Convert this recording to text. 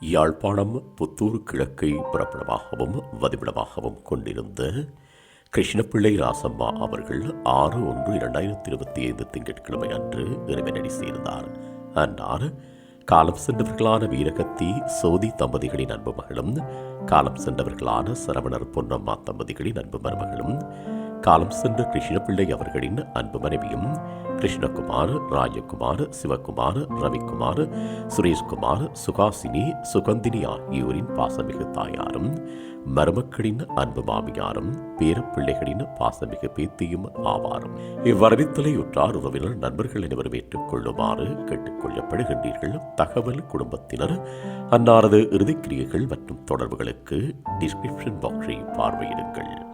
யாழ்ப்பாணம் புத்தூர் கிழக்கை புறப்படமாகவும் வதிவிடமாகவும் கொண்டிருந்த கிருஷ்ணப்பிள்ளை ராசம்மா அவர்கள் ஆறு ஒன்று இரண்டாயிரத்தி இருபத்தி ஐந்து திங்கட்கிழமை அன்று இறைவனடி சேர்ந்தார். அன்னார் காலம் சென்றவர்களான வீரகத்தி சோதி தம்பதிகளின் அன்பு மகளும் காலம் சென்றவர்களான சரவணர் பொன்னம்மா தம்பதிகளின் அன்பு மருமகளும் காலம் சென்ற கிருஷ்ணபிள்ளை அவர்களின் அன்பு மனைவியும் கிருஷ்ணகுமார் ராஜகுமார் சிவகுமார் ரவிக்குமார் சுரேஷ்குமார் சுகாசினி சுகந்தினி ஆகியோரின் பாசமிகு தாயாரும் மருமக்களின் அன்பு மாமியாரும் பேரப்பிள்ளைகளின் பாசமிகு பேத்தியும் ஆவாரும். இவ்வரவித்தலையுற்றார் உறவினர் நண்பர்கள் அனைவரும் ஏற்றுக்கொள்ளுமாறு கேட்டுக்கொள்ளப்படுகின்றீர்கள் தகவல் குடும்பத்தினர் அன்னாரது இறுதிக்கிரியைகள் மற்றும் தொடர்புகளுக்கு டிஸ்கிரிப்ஷன் பாக்ஸை பார்வையிடுங்கள்.